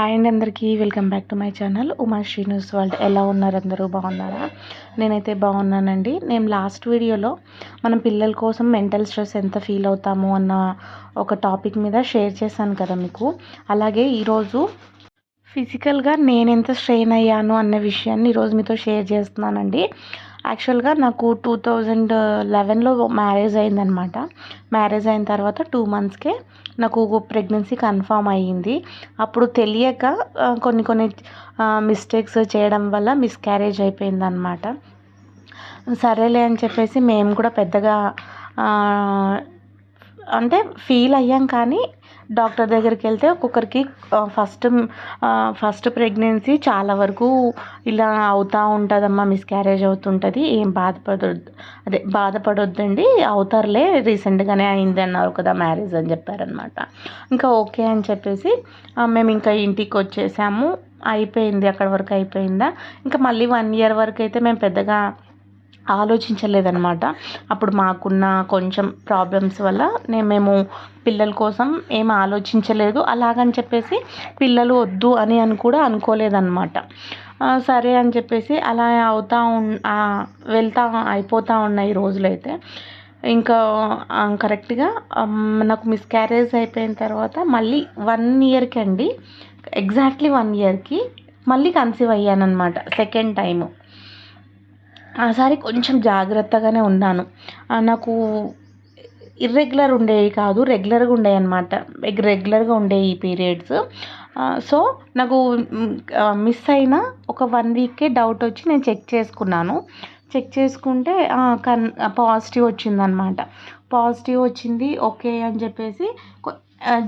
Hi అండి అందరికీ welcome back to my channel. Uma Srinivas world. ఎలా ఉన్నారు అందరూ? బాగున్నారా? నేనైతే బాగున్నానండి. నేను లాస్ట్ వీడియోలో మనం పిల్లల కోసం మెంటల్ స్ట్రెస్ ఎంత ఫీల్ అవుతాము అన్న ఒక టాపిక్ మీద షేర్ చేశాను కదా మీకు. అలాగే ఈరోజు ఫిజికల్గా నేను ఎంత స్ట్రెయిన్ అయ్యాను అన్న విషయాన్ని ఈరోజు మీతో షేర్ చేస్తున్నానండి. యాక్చువల్గా నాకు టూ థౌజండ్ లెవెన్లో మ్యారేజ్ అయిందనమాట మ్యారేజ్ అయిన తర్వాత టూ మంత్స్కే నాకు ప్రెగ్నెన్సీ కన్ఫామ్ అయ్యింది. అప్పుడు తెలియక కొన్ని కొన్ని మిస్టేక్స్ చేయడం వల్ల మిస్క్యారేజ్ అయిపోయిందనమాట సరేలే అని చెప్పేసి మేము కూడా పెద్దగా అంటే ఫీల్ అయ్యాం కానీ డాక్టర్ దగ్గరికి వెళ్తే ఒక్కొక్కరికి ఫస్ట్ ఫస్ట్ ప్రెగ్నెన్సీ చాలా వరకు ఇలా అవుతూ ఉంటుందమ్మా మిస్క్యారేజ్ అవుతుంటుంది ఏం బాధపడొద్దు అదే బాధపడొద్దండి అవుతారులే రీసెంట్గానే అయింది అన్నారు కదా మ్యారేజ్ అని చెప్పారనమాట ఇంకా ఓకే అని చెప్పేసి మేము ఇంకా ఇంటికి వచ్చేసాము అయిపోయింది అక్కడ వరకు అయిపోయిందా. ఇంకా మళ్ళీ వన్ ఇయర్ వరకు అయితే మేము పెద్దగా ఆలోచించలేదన్నమాట. అప్పుడు మాకున్న కొంచెం ప్రాబ్లమ్స్ వల్ల నేను మేము పిల్లల కోసం ఏం ఆలోచించలేదు. అలాగని చెప్పేసి పిల్లలు వద్దు అని అని కూడా అనుకోలేదన్నమాట. సరే అని చెప్పేసి అలా అవుతా ఉన్ వెళ్తా అయిపోతూ ఉన్నాయి రోజులైతే. ఇంకా కరెక్ట్గా నాకు మిస్క్యారేజ్ అయిపోయిన తర్వాత మళ్ళీ వన్ ఇయర్కి అండి ఎగ్జాక్ట్లీ వన్ ఇయర్కి మళ్ళీ కన్సీవ్ అయ్యాను అనమాట సెకండ్ టైము ఆసారి కొంచెం జాగ్రత్తగానే ఉన్నాను. నాకు ఇర్రెగ్యులర్ ఉండేవి కాదు రెగ్యులర్గా ఉండేవి అనమాట రెగ్యులర్గా ఉండేవి ఈ పీరియడ్స్ సో నాకు మిస్ అయిన ఒక వన్ వీక్కే డౌట్ వచ్చి నేను చెక్ చేసుకున్నాను. చెక్ చేసుకుంటే కన్ పాజిటివ్ వచ్చిందనమాట పాజిటివ్ వచ్చింది ఓకే అని చెప్పేసి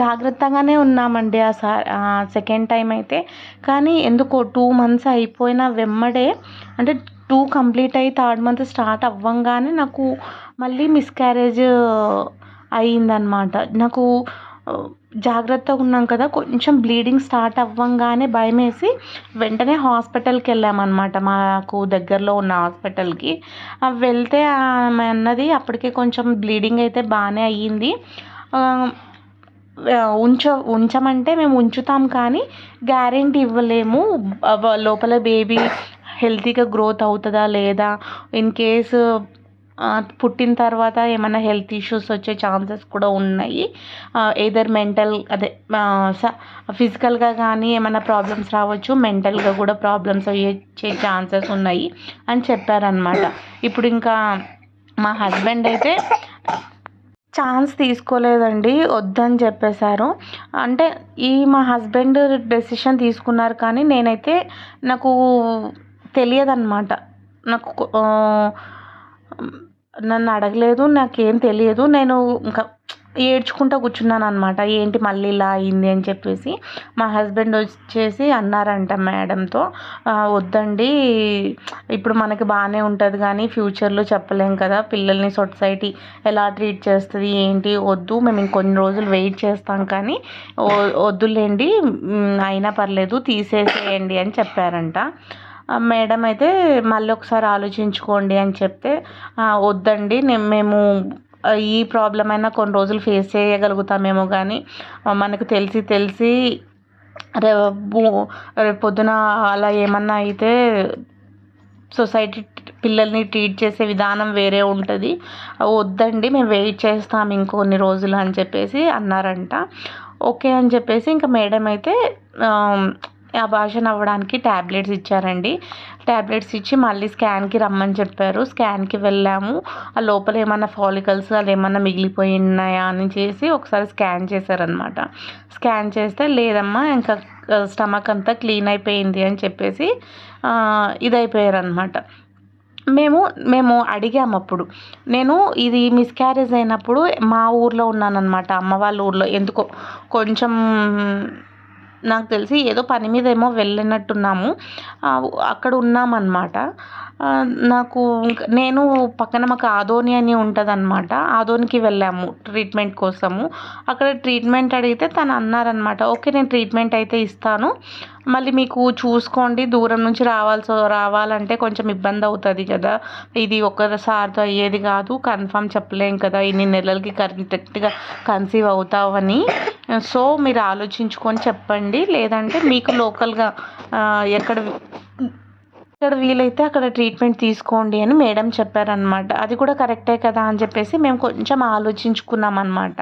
జాగ్రత్తగానే ఉన్నామండి ఆ సార్ సెకండ్ టైం అయితే. కానీ ఎందుకో టూ మంత్స్ అయిపోయిన వెమ్మడే అంటే టూ కంప్లీట్ అయ్యి థర్డ్ మంత్ స్టార్ట్ అవ్వంగానే నాకు మళ్ళీ మిస్క్యారేజ్ అయ్యిందనమాట నాకు జాగ్రత్తగా ఉన్నాం కదా కొంచెం బ్లీడింగ్ స్టార్ట్ అవ్వంగానే భయం వేసి వెంటనే హాస్పిటల్కి వెళ్ళామన్నమాట. మాకు దగ్గరలో ఉన్న హాస్పిటల్కి వెళ్తే ఆమె అన్నది అప్పటికే కొంచెం బ్లీడింగ్ అయితే బాగానే అయ్యింది. ఉంచ ఉంచమంటే మేము ఉంచుతాం కానీ గ్యారెంటీ ఇవ్వలేము. లోపల బేబీ హెల్తీగా గ్రోత్ అవుతుందా లేదా? ఇన్ కేసు పుట్టిన తర్వాత ఏమైనా హెల్త్ ఇష్యూస్ వచ్చే ఛాన్సెస్ కూడా ఉన్నాయి. ఏదర్ మెంటల్ అదే ఫిజికల్గా కానీ ఏమైనా ప్రాబ్లమ్స్ రావచ్చు మెంటల్గా కూడా ప్రాబ్లమ్స్ వచ్చే ఛాన్సెస్ ఉన్నాయి అని చెప్పారనమాట ఇప్పుడు ఇంకా మా హస్బెండ్ అయితే ఛాన్స్ తీసుకోలేదండి వద్దని చెప్పేశారు. అంటే ఈ మా హస్బెండ్ డెసిషన్ తీసుకున్నారు కానీ నేనైతే నాకు తెలియదన్నమాట. నాకు నన్ను అడగలేదు నాకేం తెలియదు. నేను ఇంకా ఏడ్చుకుంటూ కూర్చున్నాను అనమాట ఏంటి మళ్ళీ ఇలా అయింది అని చెప్పేసి మా హస్బెండ్ వచ్చేసి అన్నారంట మేడంతో వద్దండి ఇప్పుడు మనకి బాగానే ఉంటుంది కానీ ఫ్యూచర్లో చెప్పలేం కదా పిల్లల్ని సొసైటీ ఎలా ట్రీట్ చేస్తుంది ఏంటి వద్దు మేము ఇంకొన్ని రోజులు వెయిట్ చేస్తాం కానీ వద్దులేండి అయినా పర్లేదు తీసేసేయండి అని చెప్పారంట. మేడం అయితే మళ్ళీ ఒకసారి ఆలోచించుకోండి అని చెప్తే వద్దండి మేము ఈ ప్రాబ్లం అయినా కొన్ని రోజులు ఫేస్ చేయగలుగుతామేమో కానీ మనకు తెలిసి తెలిసి రేపు రేపు పొద్దున అలా ఏమన్నా అయితే సొసైటీ పిల్లల్ని ట్రీట్ చేసే విధానం వేరే ఉంటుంది. వద్దండి మేము వెయిట్ చేస్తాం ఇంకొన్ని రోజులు అని చెప్పేసి అన్నారంట. ఓకే అని చెప్పేసి ఇంకా మేడం అయితే అబార్షన్ అవ్వడానికి ట్యాబ్లెట్స్ ఇచ్చారండి. ట్యాబ్లెట్స్ ఇచ్చి మళ్ళీ స్కాన్కి రమ్మని చెప్పారు. స్కాన్కి వెళ్ళాము. ఆ లోపల ఏమైనా ఫాలికల్స్ అది ఏమైనా మిగిలిపోయి ఉన్నాయా అని చేసి ఒకసారి స్కాన్ చేశారనమాట స్కాన్ చేస్తే లేదమ్మా ఇంకా స్టమక్ అంతా క్లీన్ అయిపోయింది అని చెప్పేసి ఇదైపోయారనమాట మేము మేము అడిగాము అప్పుడు. నేను ఇది మిస్క్యారేజ్ అయినప్పుడు మా ఊర్లో ఉన్నానన్నమాట. అమ్మ వాళ్ళ ఊర్లో. ఎందుకో కొంచెం నాకు తెలిసి ఏదో పని మీద ఏమో వెళ్ళినట్టున్నాము అక్కడ ఉన్నామన్నమాట. నాకు నేను పక్కన మాకు ఆదోని అని ఉంటుంది అనమాట ఆదోనికి వెళ్ళాము ట్రీట్మెంట్ కోసము. అక్కడ ట్రీట్మెంట్ అడిగితే తను అన్నారనమాట ఓకే నేను ట్రీట్మెంట్ అయితే ఇస్తాను. మళ్ళీ మీకు చూసుకోండి దూరం నుంచి రావాల్సి రావాలంటే కొంచెం ఇబ్బంది అవుతుంది కదా. ఇది ఒక్కసారితో అయ్యేది కాదు కన్ఫామ్ చెప్పలేం కదా. ఇన్ని నెలలకి కరెక్ట్గా కన్సీవ్ అవుతావని. సో మీరు ఆలోచించుకొని చెప్పండి. లేదంటే మీకు లోకల్గా ఎక్కడ ఎక్కడ వీలైతే అక్కడ ట్రీట్మెంట్ తీసుకోండి అని మేడం చెప్పారనమాట అది కూడా కరెక్టే కదా అని చెప్పేసి మేము కొంచెం ఆలోచించుకున్నాం అనమాట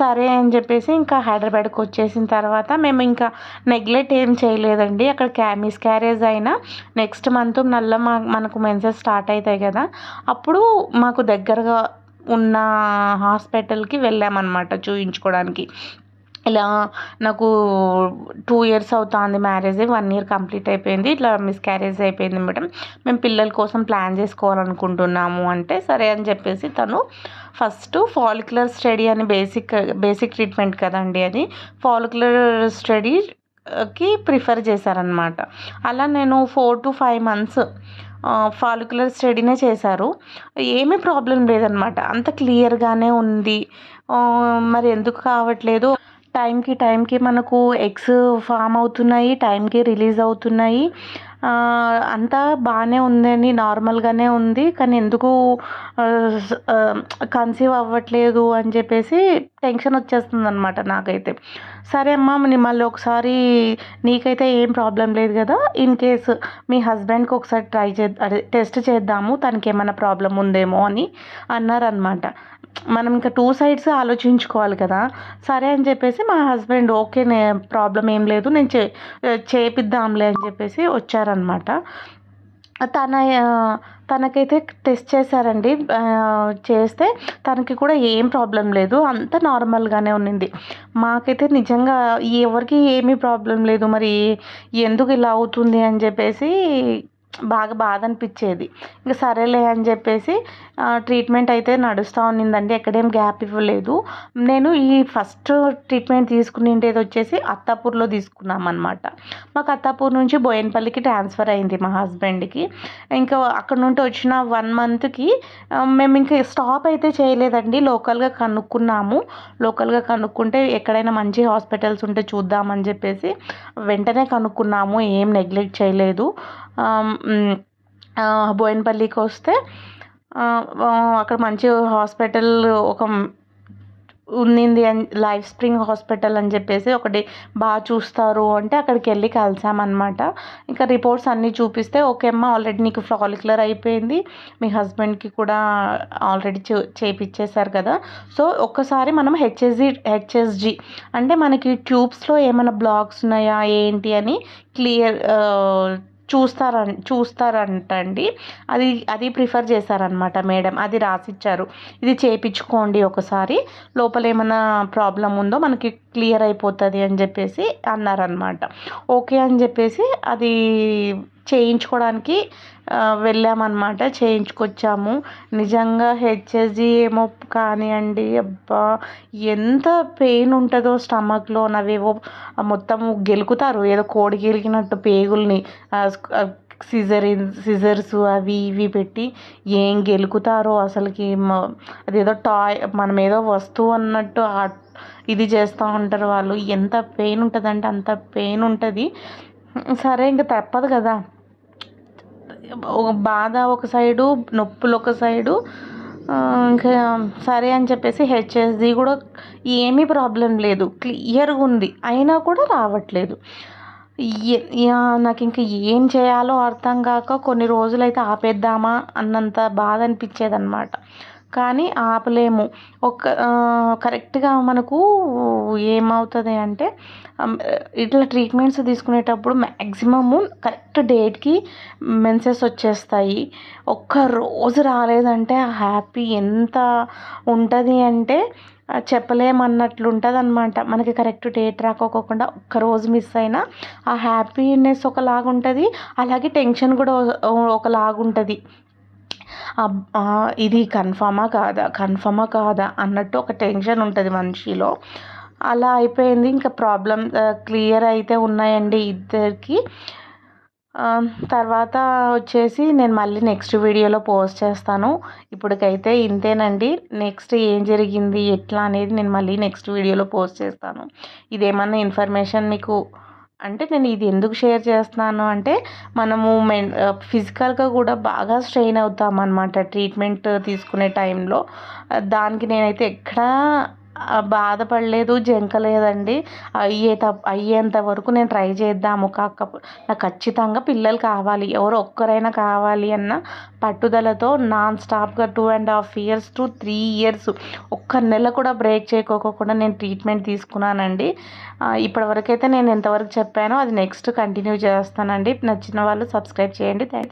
సరే అని చెప్పేసి ఇంకా హైదరాబాద్కి వచ్చేసిన తర్వాత మేము ఇంకా నెగ్లెక్ట్ ఏం చేయలేదండి. అక్కడ క్యామిస్ క్యారేజ్ అయినా నెక్స్ట్ మంత్ నల్ల మనకు మెన్సెస్ స్టార్ట్ అవుతాయి కదా. అప్పుడు మాకు దగ్గరగా ఉన్న హాస్పిటల్కి వెళ్ళామన్నమాట చూయించుకోవడానికి ఇలా నాకు టూ ఇయర్స్ అవుతుంది మ్యారేజ్ వన్ ఇయర్ కంప్లీట్ అయిపోయింది ఇట్లా మిస్క్యారేజ్ అయిపోయింది మేడం. మేము పిల్లల కోసం ప్లాన్ చేసుకోవాలనుకుంటున్నాము అంటే సరే అని చెప్పేసి తను ఫస్ట్ ఫాలిక్యులర్ స్టడీ అని బేసిక్ బేసిక్ ట్రీట్మెంట్ కదండి అది ఫాలిక్యులర్ స్టడీకి ప్రిఫర్ చేశారనమాట అలా నేను four to five months follicular స్టడీనే చేశారు. ఏమీ ప్రాబ్లం లేదనమాట అంత క్లియర్గానే ఉంది. మరి ఎందుకు కావట్లేదు? టైంకి టైంకి మనకు ఎగ్స్ ఫామ్ అవుతున్నాయి టైంకి రిలీజ్ అవుతున్నాయి. అంతా బాగానే ఉందని నార్మల్గానే ఉంది. కానీ ఎందుకు కన్సీవ్ అవ్వట్లేదు అని చెప్పేసి టెన్షన్ వచ్చేస్తుంది అనమాట నాకైతే. సరే అమ్మా మళ్ళీ ఒకసారి నీకైతే ఏం ప్రాబ్లం లేదు కదా ఇన్ కేస్ మీ హస్బెండ్కి ఒకసారి ట్రై చే టెస్ట్ చేద్దాము తనకి ఏమైనా ప్రాబ్లం ఉందేమో అని అన్నారనమాట మనం ఇంకా టూ సైడ్స్ ఆలోచించుకోవాలి కదా. సరే అని చెప్పేసి మా హస్బెండ్ ఓకే నే ప్రాబ్లం ఏం లేదు నేను చే చేపిద్దాంలే అని చెప్పేసి వచ్చారనమాట తన తనకైతే టెస్ట్ చేశారండి. చేస్తే తనకి కూడా ఏం ప్రాబ్లం లేదు. అంత నార్మల్గానే ఉన్నింది. మాకైతే నిజంగా ఎవరికి ఏమీ ప్రాబ్లం లేదు. మరి ఎందుకు ఇలా అవుతుంది అని చెప్పేసి బాగా బాధ అనిపించేది ఇంకా సరేలే అని చెప్పేసి ట్రీట్మెంట్ అయితే నడుస్తూ ఉన్నిందండి. ఎక్కడేం గ్యాప్ ఇవ్వలేదు. నేను ఈ ఫస్ట్ ట్రీట్మెంట్ తీసుకునేది వచ్చేసి అత్తాపూర్లో తీసుకున్నాం అనమాట మాకు అత్తాపూర్ నుంచి బోయన్పల్లికి ట్రాన్స్ఫర్ అయింది మా హస్బెండ్కి. ఇంకా అక్కడ నుండి వచ్చిన వన్ మంత్కి మేము ఇంకా స్టాప్ అయితే చేయలేదండి. లోకల్గా కనుక్కున్నాము. లోకల్గా కనుక్కుంటే ఎక్కడైనా మంచి హాస్పిటల్స్ ఉంటే చూద్దామని చెప్పేసి వెంటనే కనుక్కున్నాము. ఏం నెగ్లెక్ట్ చేయలేదు. బోయిన్పల్లికి వస్తే అక్కడ మంచి హాస్పిటల్ ఒక ఉన్నింది అని లైఫ్ స్ప్రింగ్ హాస్పిటల్ అని చెప్పేసి ఒకటి బాగా చూస్తారు అంటే అక్కడికి వెళ్ళి కలిసామన్నమాట. ఇంకా రిపోర్ట్స్ అన్నీ చూపిస్తే ఓకే అమ్మ ఆల్రెడీ నీకు ఫాలిక్యులర్ అయిపోయింది. మీ హస్బెండ్కి కూడా ఆల్రెడీ చే చేపిచ్చేశారు కదా. సో ఒక్కసారి మనం హెచ్ఎస్జి హెచ్ఎస్జి అంటే మనకి ట్యూబ్స్లో ఏమైనా బ్లాక్స్ ఉన్నాయా ఏంటి అని క్లియర్ చూస్తార చూస్తారంటండి. అది అది ప్రిఫర్ చేశారనమాట మేడం. అది రాసిచ్చారు. ఇది చేయించుకోండి ఒకసారి. లోపల ఏమైనా ప్రాబ్లం ఉందో మనకి క్లియర్ అయిపోతుంది అని చెప్పేసి అన్నారనమాట ఓకే అని చెప్పేసి అది చేయించుకోవడానికి వెళ్ళామన్నమాట. చేయించుకొచ్చాము. నిజంగా హెచ్ఎస్జి ఏమో కానివ్వండి అబ్బా! ఎంత పెయిన్ ఉంటుందో స్టమక్లో అవేవో మొత్తం గెలుకుతారు. ఏదో కోడి గెలికినట్టు పేగుల్ని సిజరిన్ సిజర్స్ అవి ఇవి పెట్టి ఏం గెలుకుతారో అసలుకి అదేదో టాయ్ మనం ఏదో వస్తువు అన్నట్టు ఇది చేస్తూ ఉంటారు వాళ్ళు. ఎంత పెయిన్ ఉంటుందంటే అంత పెయిన్ ఉంటుంది. సరే ఇంక తప్పదు కదా. ఒక బాధ ఒక సైడు నొప్పులు ఒక సైడు ఇంకా సరే అని చెప్పేసి హెచ్ఎస్ది కూడా ఏమీ ప్రాబ్లం లేదు. క్లియర్గా ఉంది. అయినా కూడా రావట్లేదు. నాకు ఇంకా ఏం చేయాలో అర్థం కాక కొన్ని రోజులైతే ఆపేద్దామా అన్నంత బాధ అనిపించేది అనమాట కానీ ఆపలేము. ఒక కరెక్ట్గా మనకు ఏమవుతుంది అంటే ఇట్లా ట్రీట్మెంట్స్ తీసుకునేటప్పుడు మ్యాక్సిమము కరెక్ట్ డేట్కి మెన్సెస్ వచ్చేస్తాయి. ఒక్క రోజు రాలేదంటే హ్యాపీ ఎంత ఉంటుంది అంటే చెప్పలేమన్నట్లు ఉంటుంది అనమాట మనకి కరెక్ట్ డేట్ రాకోకుండా ఒక్కరోజు మిస్ అయినా ఆ హ్యాపీనెస్ ఒకలాగా ఉంటుంది అలాగే టెన్షన్ కూడా ఒకలాగా ఉంటుంది ఇది కన్ఫామా కాదా? కన్ఫామా కాదా? అన్నట్టు ఒక టెన్షన్ ఉంటుంది మనిషిలో. అలా అయిపోయింది. ఇంకా ప్రాబ్లం క్లియర్ అయితే ఉన్నాయండి ఇద్దరికి. తర్వాత వచ్చేసి నేను మళ్ళీ నెక్స్ట్ వీడియోలో పోస్ట్ చేస్తాను. ఇప్పటికైతే ఇంతేనండి. నెక్స్ట్ ఏం జరిగింది ఎట్లా అనేది నేను మళ్ళీ నెక్స్ట్ వీడియోలో పోస్ట్ చేస్తాను. ఇదేమన్నా ఇన్ఫర్మేషన్ మీకు అంటే నేను ఇది ఎందుకు షేర్ చేస్తున్నాను అంటే మనము మెన్ ఫిజికల్గా కూడా బాగా స్ట్రెయిన్ అవుతాం అనమాట ట్రీట్మెంట్ తీసుకునే టైంలో. దానికి నేనైతే ఎక్కడా బాధపడలేదు జంకలేదండి. అయ్యే అయ్యేంత వరకు నేను ట్రై చేద్దాము. కాకపోతే నాకు ఖచ్చితంగా పిల్లలు కావాలి. ఎవరో ఒక్కరైనా కావాలి అన్న పట్టుదలతో నాన్ స్టాప్గా two and half years to three years ఒక్క నెల కూడా బ్రేక్ చేయకోకుండా నేను ట్రీట్మెంట్ తీసుకున్నానండి. ఆ, ఇప్పటివరకైతే నేను ఎంతవరకు చెప్పానో అది నెక్స్ట్ కంటిన్యూ చేస్తానండి. నచ్చిన వాళ్ళు సబ్స్క్రైబ్ చేయండి. థ్యాంక్